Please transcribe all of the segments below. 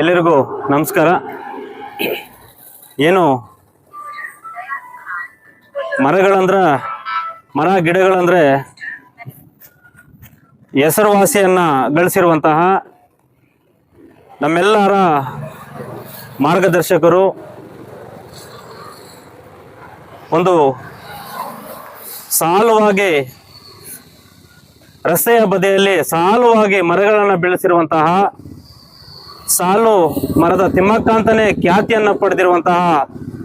ಎಲ್ಲರಿಗೂ ನಮಸ್ಕಾರ. ಏನು ಮರಗಳಂದ್ರೆ, ಮರ ಗಿಡಗಳಂದ್ರೆ ಹೆಸರುವಾಸಿಯನ್ನ ಗಳಿಸಿರುವಂತಹ ನಮ್ಮೆಲ್ಲರ ಮಾರ್ಗದರ್ಶಕರು, ಒಂದು ಸಾಲುವಾಗಿ ರಸ್ತೆಯ ಬದಿಯಲ್ಲಿ ಸಾಲುವಾಗಿ ಮರಗಳನ್ನು ಬೆಳೆಸಿರುವಂತಹ ಸಾಲು ಮರದ ತಿಮ್ಮಕ್ಕ ಅಂತಾನೆ ಖ್ಯಾತಿಯನ್ನು ಪಡೆದಿರುವಂತಹ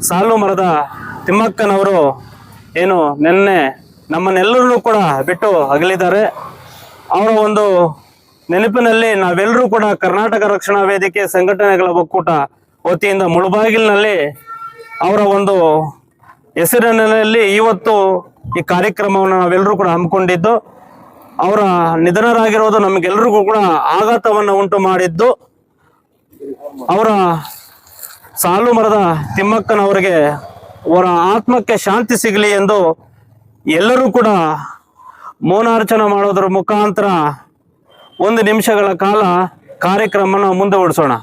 ಸಾಲು ಮರದ ತಿಮ್ಮಕ್ಕನವರು ಏನು ನಿನ್ನೆ ನಮ್ಮನ್ನೆಲ್ಲರೂ ಕೂಡ ಬಿಟ್ಟು ಅಗಲಿದ್ದಾರೆ. ಅವರ ಒಂದು ನೆನಪಿನಲ್ಲಿ ನಾವೆಲ್ಲರೂ ಕೂಡ ಕರ್ನಾಟಕ ರಕ್ಷಣಾ ವೇದಿಕೆ ಸಂಘಟನೆಗಳ ಒಕ್ಕೂಟ ವತಿಯಿಂದ ಮುಳುಬಾಗಿಲಿನಲ್ಲಿ ಅವರ ಒಂದು ಹೆಸರಿನಲ್ಲಿ ಇವತ್ತು ಈ ಕಾರ್ಯಕ್ರಮವನ್ನು ನಾವೆಲ್ಲರೂ ಕೂಡ ಹಮ್ಮಿಕೊಂಡಿದ್ದು. ಅವರ ನಿಧನರಾಗಿರೋದು ನಮಗೆಲ್ಲರಿಗೂ ಕೂಡ ಆಘಾತವನ್ನು ಉಂಟು ಮಾಡಿದ್ದು. ಅವರ ಸಾಲು ಮರದ ತಿಮ್ಮಕ್ಕನವರಿಗೆ ಅವರ ಆತ್ಮಕ್ಕೆ ಶಾಂತಿ ಸಿಗಲಿ ಎಂದು ಎಲ್ಲರೂ ಕೂಡ ಮೌನಾರ್ಚನೆ ಮಾಡೋದ್ರ ಮುಖಾಂತರ ಒಂದು ನಿಮಿಷಗಳ ಕಾಲ ಕಾರ್ಯಕ್ರಮನ ಮುಂದುವರಿಸೋಣ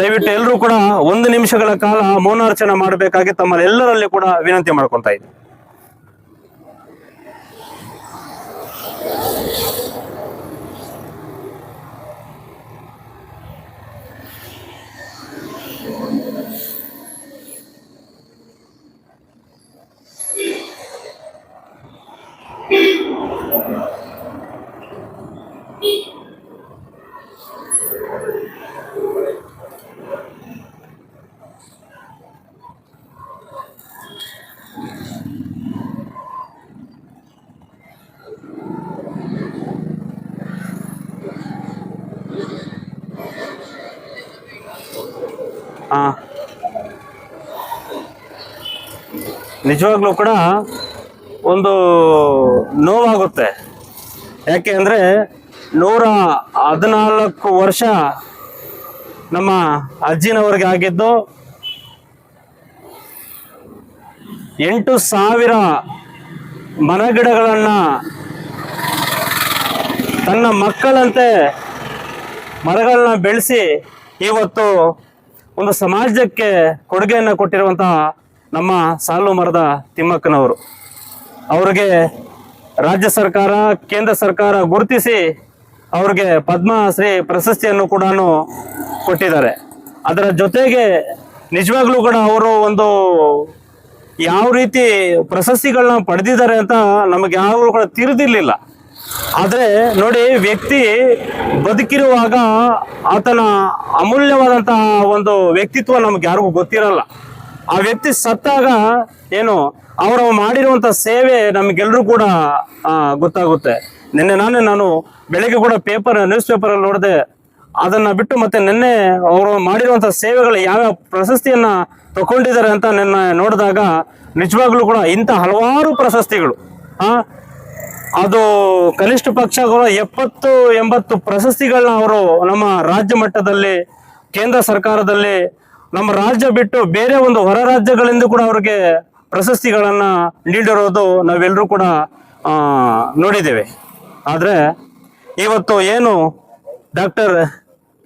ದಯವಿಟ್ಟು ಎಲ್ಲರೂ ಕೂಡ ಒಂದು ನಿಮಿಷಗಳ ಕಾಲ ಮೌನಾರ್ಚನೆ ಮಾಡಬೇಕಾಗಿ ತಮ್ಮಲ್ಲೆಲ್ಲರಲ್ಲಿ ಕೂಡ ವಿನಂತಿ ಮಾಡ್ಕೊತಾ ಇದ್ದೀನಿ. ನಿಜವಾಗ್ಲೂ ಕೂಡ ಒಂದು ನೋವಾಗುತ್ತೆ. ಯಾಕೆ ಅಂದರೆ ನೂರ ಹದಿನಾಲ್ಕು ವರ್ಷ ನಮ್ಮ ಅಜ್ಜಿನವರಿಗೆ ಆಗಿದ್ದು ಎಂಟು ಸಾವಿರ ಮರಗಿಡಗಳನ್ನು ತನ್ನ ಮಕ್ಕಳಂತೆ ಮರಗಳನ್ನ ಬೆಳೆಸಿ ಇವತ್ತು ಒಂದು ಸಮಾಜಕ್ಕೆ ಕೊಡುಗೆಯನ್ನು ಕೊಟ್ಟಿರುವಂತಹ ನಮ್ಮ ಸಾಲು ಮರದ ತಿಮ್ಮಕ್ಕನವರು. ಅವರಿಗೆ ರಾಜ್ಯ ಸರ್ಕಾರ, ಕೇಂದ್ರ ಸರ್ಕಾರ ಗುರುತಿಸಿ ಅವ್ರಿಗೆ ಪದ್ಮಶ್ರೀ ಪ್ರಶಸ್ತಿಯನ್ನು ಕೂಡ ಕೊಟ್ಟಿದ್ದಾರೆ. ಅದರ ಜೊತೆಗೆ ನಿಜವಾಗ್ಲೂ ಕೂಡ ಅವರು ಒಂದು ಯಾವ ರೀತಿ ಪ್ರಶಸ್ತಿಗಳನ್ನ ಪಡೆದಿದ್ದಾರೆ ಅಂತ ನಮಗೆ ಯಾವಾಗಲೂ ಕೂಡ ತಿರುದಿರ್ಲಿಲ್ಲ ಆದರೆ ನೋಡಿ, ವ್ಯಕ್ತಿ ಬದುಕಿರುವಾಗ ಆತನ ಅಮೂಲ್ಯವಾದಂತಹ ಒಂದು ವ್ಯಕ್ತಿತ್ವ ನಮ್ಗೆ ಯಾರಿಗೂ ಗೊತ್ತಿರಲ್ಲ. ಆ ವ್ಯಕ್ತಿ ಸತ್ತಾಗ ಏನು, ಅವರು ಮಾಡಿರುವಂಥ ಸೇವೆ ನಮಗೆಲ್ಲರೂ ಕೂಡ ಗೊತ್ತಾಗುತ್ತೆ. ನಿನ್ನೆ ನಾನೇ ನಾನು ಬೆಳಗ್ಗೆ ಕೂಡ ಪೇಪರ್, ನ್ಯೂಸ್ ಪೇಪರಲ್ಲಿ ನೋಡಿದೆ, ಅದನ್ನ ಬಿಟ್ಟು ಮತ್ತೆ ನಿನ್ನೆ ಅವರು ಮಾಡಿರುವಂಥ ಸೇವೆಗಳು ಯಾವ್ಯಾವ ಪ್ರಶಸ್ತಿಯನ್ನ ತಗೊಂಡಿದ್ದಾರೆ ಅಂತ ನಿನ್ನೆ ನೋಡಿದಾಗ ನಿಜವಾಗ್ಲೂ ಕೂಡ ಇಂಥ ಹಲವಾರು ಪ್ರಶಸ್ತಿಗಳು, ಆ ಅದು ಕನಿಷ್ಠ ಪಕ್ಷಗಳು ಎಪ್ಪತ್ತು, ಎಂಬತ್ತು ಪ್ರಶಸ್ತಿಗಳನ್ನ ಅವರು ನಮ್ಮ ರಾಜ್ಯ ಮಟ್ಟದಲ್ಲಿ, ಕೇಂದ್ರ ಸರ್ಕಾರದಲ್ಲಿ ನಮ್ಮ ರಾಜ್ಯ ಬಿಟ್ಟು ಬೇರೆ ಒಂದು ಹೊರ ರಾಜ್ಯಗಳಿಂದ ಕೂಡ ಅವ್ರಿಗೆ ಪ್ರಶಸ್ತಿಗಳನ್ನ ನೀಡಿರೋದು ನಾವೆಲ್ಲರೂ ಕೂಡ ನೋಡಿದ್ದೇವೆ. ಆದರೆ ಇವತ್ತು ಏನು ಡಾಕ್ಟರ್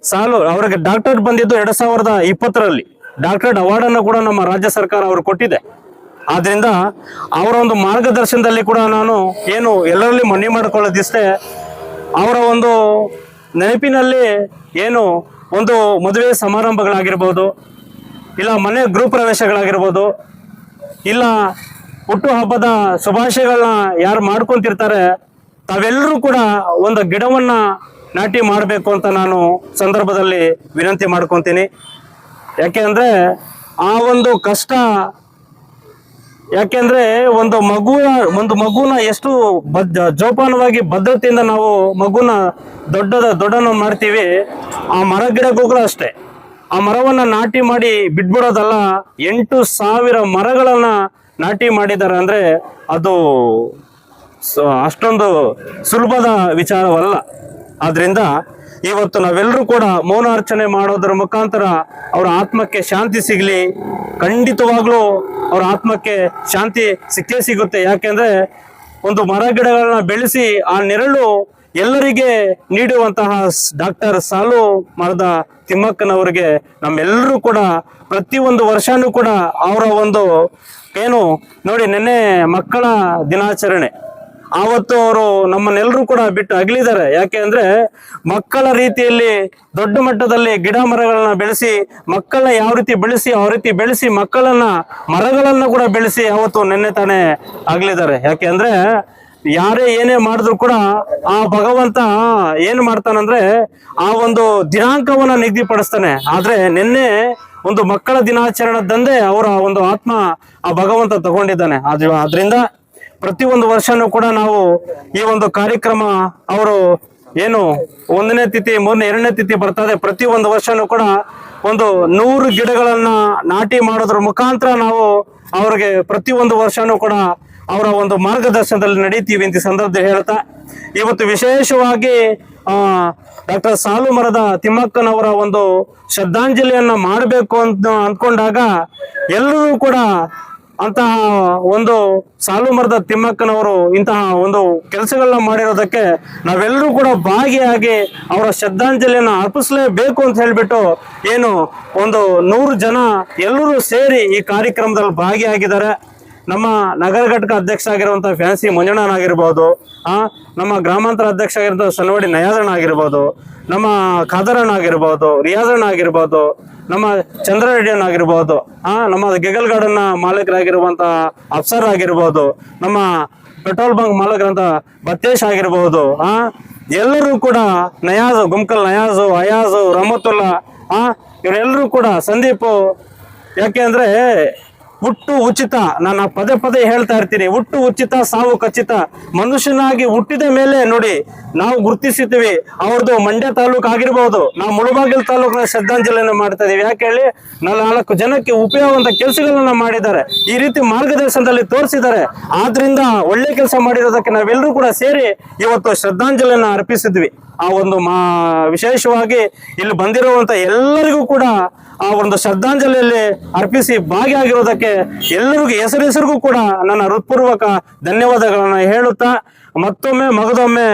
ಸಾಲು, ಅವರಿಗೆ ಡಾಕ್ಟರ್ ಬಂದಿದ್ದು ಎರಡ್ ಸಾವಿರದ ಇಪ್ಪತ್ತರಲ್ಲಿ. ಡಾಕ್ಟರೇಟ್ ಅವಾರ್ಡನ್ನು ಕೂಡ ನಮ್ಮ ರಾಜ್ಯ ಸರ್ಕಾರ ಅವರು ಕೊಟ್ಟಿದೆ. ಆದ್ರಿಂದ ಅವರ ಒಂದು ಮಾರ್ಗದರ್ಶನದಲ್ಲಿ ಕೂಡ ನಾನು ಏನು ಎಲ್ಲರಲ್ಲಿ ಮನವಿ ಮಾಡಿಕೊಳ್ಳೋದಿಷ್ಟೇ ಅವರ ಒಂದು ನೆನಪಿನಲ್ಲಿ ಏನು ಒಂದು ಮದುವೆ ಸಮಾರಂಭಗಳಾಗಿರ್ಬೋದು, ಇಲ್ಲ ಮನೆ ಗೃಹ ಪ್ರವೇಶಗಳಾಗಿರ್ಬೋದು, ಇಲ್ಲ ಹುಟ್ಟು ಹಬ್ಬದ ಶುಭಾಶಯಗಳನ್ನ ಯಾರು ಮಾಡ್ಕೊಂತಿರ್ತಾರೆ, ತಾವೆಲ್ಲರೂ ಕೂಡ ಒಂದು ಗಿಡವನ್ನ ನಾಟಿ ಮಾಡಬೇಕು ಅಂತ ನಾನು ಸಂದರ್ಭದಲ್ಲಿ ವಿನಂತಿ ಮಾಡ್ಕೊತೀನಿ. ಯಾಕೆ ಅಂದರೆ ಆ ಒಂದು ಕಷ್ಟ ಯಾಕೆಂದ್ರೆ ಒಂದು ಮಗುವ ಒಂದು ಮಗುನ ಎಷ್ಟು ಬದ್, ಜೋಪಾನವಾಗಿ ಭದ್ರತೆಯಿಂದ ನಾವು ಮಗುನ ದೊಡ್ಡದ ದೊಡ್ಡನ ಮಾಡ್ತೀವಿ, ಆ ಮರ ಗಿಡಗಳು ಅಷ್ಟೇ. ಆ ಮರವನ್ನ ನಾಟಿ ಮಾಡಿ ಬಿಟ್ಬಿಡೋದಲ್ಲ, ಎಂಟು ಸಾವಿರ ಮರಗಳನ್ನ ನಾಟಿ ಮಾಡಿದ್ದಾರೆ ಅಂದ್ರೆ ಅದು ಅಷ್ಟೊಂದು ಸುಲಭದ ವಿಚಾರವಲ್ಲ. ಆದ್ರಿಂದ ಇವತ್ತು ನಾವೆಲ್ಲರೂ ಕೂಡ ಮೌನಾರ್ಚನೆ ಮಾಡೋದರ ಮುಖಾಂತರ ಅವರ ಆತ್ಮಕ್ಕೆ ಶಾಂತಿ ಸಿಗಲಿ. ಖಂಡಿತವಾಗ್ಲೂ ಅವರ ಆತ್ಮಕ್ಕೆ ಶಾಂತಿ ಸಿಕ್ಕೇ ಸಿಗುತ್ತೆ. ಯಾಕೆಂದ್ರೆ ಒಂದು ಮರ ಗಿಡಗಳನ್ನ ಬೆಳೆಸಿ ಆ ನೆರಳು ಎಲ್ಲರಿಗೆ ನೀಡುವಂತಹ ಡಾಕ್ಟರ್ ಸಾಲು ಮರದ ತಿಮ್ಮಕ್ಕನವರಿಗೆ ನಮ್ಮೆಲ್ಲರೂ ಕೂಡ ಪ್ರತಿಯೊಂದು ವರ್ಷನೂ ಕೂಡ ಅವರ ಒಂದು ಏನು ನೋಡಿ, ನಿನ್ನೆ ಮಕ್ಕಳ ದಿನಾಚರಣೆ. ಆವತ್ತು ಅವರು ನಮ್ಮನ್ನೆಲ್ಲರೂ ಕೂಡ ಬಿಟ್ಟು ಅಗಲಿದ್ದಾರೆ. ಯಾಕೆ ಅಂದ್ರೆ ಮಕ್ಕಳ ರೀತಿಯಲ್ಲಿ ದೊಡ್ಡ ಮಟ್ಟದಲ್ಲಿ ಗಿಡ ಮರಗಳನ್ನ ಬೆಳೆಸಿ, ಮಕ್ಕಳನ್ನ ಯಾವ ರೀತಿ ಬೆಳೆಸಿ, ಆ ರೀತಿ ಬೆಳೆಸಿ, ಮಕ್ಕಳನ್ನ ಮರಗಳನ್ನ ಕೂಡ ಬೆಳೆಸಿ ಅವತ್ತು ನಿನ್ನೆ ತಾನೇ ಅಗಲಿದ್ದಾರೆ. ಯಾಕೆ ಅಂದ್ರೆ ಯಾರೇ ಏನೇ ಮಾಡಿದ್ರು ಕೂಡ ಆ ಭಗವಂತ ಏನ್ ಮಾಡ್ತಾನಂದ್ರೆ ಆ ಒಂದು ದಿನಾಂಕವನ್ನ ನಿಗದಿಪಡಿಸ್ತಾನೆ. ಆದ್ರೆ ನಿನ್ನೆ ಒಂದು ಮಕ್ಕಳ ದಿನಾಚರಣದಂದೇ ಅವರ ಒಂದು ಆತ್ಮ ಆ ಭಗವಂತ ತಗೊಂಡಿದ್ದಾನೆ. ಆದ್ರೆ ಆದ್ರಿಂದ ಪ್ರತಿಯೊಂದು ವರ್ಷನೂ ಕೂಡ ನಾವು ಈ ಒಂದು ಕಾರ್ಯಕ್ರಮ ಅವರು ಏನು ಒಂದನೇ ತಿಥಿ, ಮೂರನೇ, ಎರಡನೇ ತಿಥಿ ಬರ್ತದೆ ಪ್ರತಿ ಒಂದು ವರ್ಷನೂ ಕೂಡ ಒಂದು ನೂರು ಗಿಡಗಳನ್ನ ನಾಟಿ ಮಾಡೋದ್ರ ಮುಖಾಂತರ ನಾವು ಅವ್ರಿಗೆ ಪ್ರತಿ ಒಂದು ವರ್ಷನೂ ಕೂಡ ಅವರ ಒಂದು ಮಾರ್ಗದರ್ಶನದಲ್ಲಿ ನಡೀತೀವಿ ಅಂತ ಸಂದರ್ಭ ಹೇಳ್ತಾ, ಇವತ್ತು ವಿಶೇಷವಾಗಿ ಡಾಕ್ಟರ್ ಸಾಲು ಮರದ ತಿಮ್ಮಕ್ಕನವರ ಒಂದು ಶ್ರದ್ಧಾಂಜಲಿಯನ್ನ ಮಾಡಬೇಕು ಅಂತ ಅಂದ್ಕೊಂಡಾಗ ಎಲ್ಲರೂ ಕೂಡ ಅಂತಹ ಒಂದು ಸಾಲು ಮರದ ತಿಮ್ಮಕ್ಕನವರು ಇಂತಹ ಒಂದು ಕೆಲಸಗಳನ್ನ ಮಾಡಿರೋದಕ್ಕೆ ನಾವೆಲ್ಲರೂ ಕೂಡ ಭಾಗಿಯಾಗಿ ಅವರ ಶ್ರದ್ಧಾಂಜಲಿಯನ್ನ ಅರ್ಪಿಸಲೇಬೇಕು ಅಂತ ಹೇಳ್ಬಿಟ್ಟು ಏನು ಒಂದು ನೂರು ಜನ ಎಲ್ಲರೂ ಸೇರಿ ಈ ಕಾರ್ಯಕ್ರಮದಲ್ಲಿ ಭಾಗಿಯಾಗಿದ್ದಾರೆ. ನಮ್ಮ ನಗರ ಘಟಕ ಅಧ್ಯಕ್ಷ ಆಗಿರುವಂತಹ ಫ್ಯಾನ್ಸಿ ಮಂಜಣ್ಣನ ಆಗಿರ್ಬೋದು, ಆ, ನಮ್ಮ ಗ್ರಾಮಾಂತರ ಅಧ್ಯಕ್ಷ ಆಗಿರುವಂತಹ ಸನವಡಿ ನಯಾದಣ್ಣ ಆಗಿರ್ಬೋದು, ನಮ್ಮ ಖಾದರಣ್ಣ ಆಗಿರ್ಬೋದು ರಿಯಾಜಣ್ಣ ಆಗಿರ್ಬೋದು ನಮ್ಮ ಚಂದ್ರರೆಡ್ಡಿಯನ್ ಆಗಿರ್ಬೋದು, ಆ, ನಮ್ಮ ಗೆಗಲ್ ಗಾರ್ಡನ್ ಮಾಲೀಕರಾಗಿರುವಂತಹ ಅಫ್ಸರ್ ಆಗಿರ್ಬೋದು, ನಮ್ಮ ಪೆಟ್ರೋಲ್ ಬಂಕ್ ಮಾಲೀಕರಂತ ಬತ್ತೇಶ್ ಆಗಿರ್ಬೋದು, ಆ, ಎಲ್ಲರೂ ಕೂಡ ನಯಾಜು ಗುಮ್ಕಲ್ ನಯಾಜು, ಅಯಾಜು, ರಹಮತುಲ್ಲಾ, ಆ, ಇವರೆಲ್ಲರೂ ಕೂಡ ಸಂದೀಪ್, ಯಾಕೆ ಅಂದ್ರೆ ಹುಟ್ಟು ಉಚಿತ. ನಾನು ಪದೇ ಪದೇ ಹೇಳ್ತಾ ಇರ್ತೀನಿ. ಹುಟ್ಟು ಉಚಿತ, ಸಾವು ಖಚಿತ. ಮನುಷ್ಯನಾಗಿ ಹುಟ್ಟಿದ ಮೇಲೆ ನೋಡಿ, ನಾವು ಗುರುತಿಸಿದ್ದೀವಿ ಅವ್ರದ್ದು ಮಂಡ್ಯ ತಾಲೂಕು ಆಗಿರ್ಬೋದು. ನಾವು ಮುಳುಬಾಗಿಲು ತಾಲೂಕಿನ ಶ್ರದ್ಧಾಂಜಲಿಯನ್ನು ಮಾಡ್ತಾ ಇದೀವಿ. ಯಾಕೆ ಹೇಳಿ ನಾಲ್ಕು ಜನಕ್ಕೆ ಉಪಯೋಗವಂತ ಕೆಲಸಗಳನ್ನ ಮಾಡಿದ್ದಾರೆ. ಈ ರೀತಿ ಮಾರ್ಗದರ್ಶನದಲ್ಲಿ ತೋರಿಸಿದ್ದಾರೆ. ಆದ್ರಿಂದ ಒಳ್ಳೆ ಕೆಲಸ ಮಾಡಿರೋದಕ್ಕೆ ನಾವೆಲ್ಲರೂ ಕೂಡ ಸೇರಿ ಇವತ್ತು ಶ್ರದ್ಧಾಂಜಲಿಯನ್ನು ಅರ್ಪಿಸಿದ್ವಿ. ಆ ಒಂದು ಮಾ, ವಿಶೇಷವಾಗಿ ಇಲ್ಲಿ ಬಂದಿರುವಂತ ಎಲ್ಲರಿಗೂ ಕೂಡ ಆ ಒಂದು ಶ್ರದ್ಧಾಂಜಲಿಯಲ್ಲಿ ಅರ್ಪಿಸಿ ಭಾಗಿಯಾಗಿರೋದಕ್ಕೆ ಎಲ್ಲರಿಗೂ ಹೆಸರು ಹೆಸರಿಗೂ ಕೂಡ ನನ್ನ ಹೃತ್ಪೂರ್ವಕ ಧನ್ಯವಾದಗಳನ್ನ ಹೇಳುತ್ತಾ ಮತ್ತೊಮ್ಮೆ ಮಗದೊಮ್ಮೆ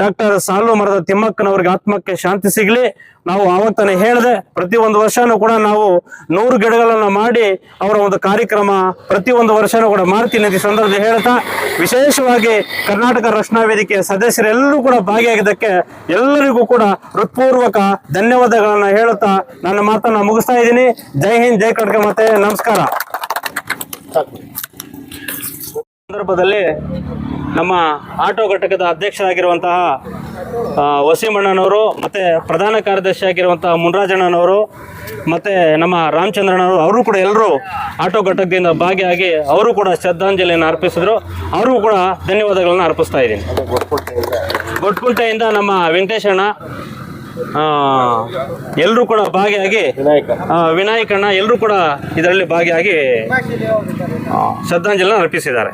ಡಾಕ್ಟರ್ ಸಾಲು ಮರದ ತಿಮ್ಮಕ್ಕನವರಿಗೆ ಆತ್ಮಕ್ಕೆ ಶಾಂತಿ ಸಿಗಲಿ. ನಾವು ಆವತ್ತನ ಹೇಳಿದೆ ಪ್ರತಿ ಒಂದು ವರ್ಷನೂ ಕೂಡ ನಾವು ನೂರು ಗಿಡಗಳನ್ನು ಮಾಡಿ ಅವರ ಒಂದು ಕಾರ್ಯಕ್ರಮ ಪ್ರತಿ ಒಂದು ವರ್ಷನೂ ಕೂಡ ಮಾಡ್ತೀನಿ ಅಂತ ಈ ಸಂದರ್ಭದಲ್ಲಿ ಹೇಳ್ತಾ, ವಿಶೇಷವಾಗಿ ಕರ್ನಾಟಕ ರಕ್ಷಣಾ ವೇದಿಕೆಯ ಸದಸ್ಯರೆಲ್ಲರೂ ಕೂಡ ಭಾಗಿಯಾಗಿದ್ದಕ್ಕೆ ಎಲ್ಲರಿಗೂ ಕೂಡ ಹೃತ್ಪೂರ್ವಕ ಧನ್ಯವಾದಗಳನ್ನ ಹೇಳುತ್ತಾ ನನ್ನ ಮಾತನ್ನು ಮುಗಿಸ್ತಾ ಇದ್ದೀನಿ. ಜೈ ಹಿಂದ್, ಜೈ ಕಡ್ಕ ಮತ್ತೆ ನಮಸ್ಕಾರ. ಸಂದರ್ಭದಲ್ಲಿ ನಮ್ಮ ಆಟೋ ಘಟಕದ ಅಧ್ಯಕ್ಷರಾಗಿರುವಂತಹ ವಸೀಮಣ್ಣನವರು ಮತ್ತು ಪ್ರಧಾನ ಕಾರ್ಯದರ್ಶಿ ಆಗಿರುವಂತಹ ಮುನ್ರಾಜಣ್ಣನವರು ಮತ್ತು ನಮ್ಮ ರಾಮಚಂದ್ರನವರು ಅವರು ಕೂಡ ಎಲ್ಲರೂ ಆಟೋ ಘಟಕದಿಂದ ಭಾಗಿಯಾಗಿ ಅವರು ಕೂಡ ಶ್ರದ್ಧಾಂಜಲಿಯನ್ನು ಅರ್ಪಿಸಿದ್ರು. ಅವ್ರಿಗೂ ಕೂಡ ಧನ್ಯವಾದಗಳನ್ನು ಅರ್ಪಿಸ್ತಾ ಇದ್ದೀನಿ. ಗೊಟ್ಕುಂಟೆಯಿಂದ ನಮ್ಮ ವೆಂಕಟೇಶಣ್ಣ ಎಲ್ಲರೂ ಕೂಡ ಭಾಗಿಯಾಗಿ ವಿನಾಯಕಣ್ಣ ಎಲ್ಲರೂ ಕೂಡ ಇದರಲ್ಲಿ ಭಾಗಿಯಾಗಿ ಶ್ರದ್ಧಾಂಜಲಿನ ಅರ್ಪಿಸಿದ್ದಾರೆ.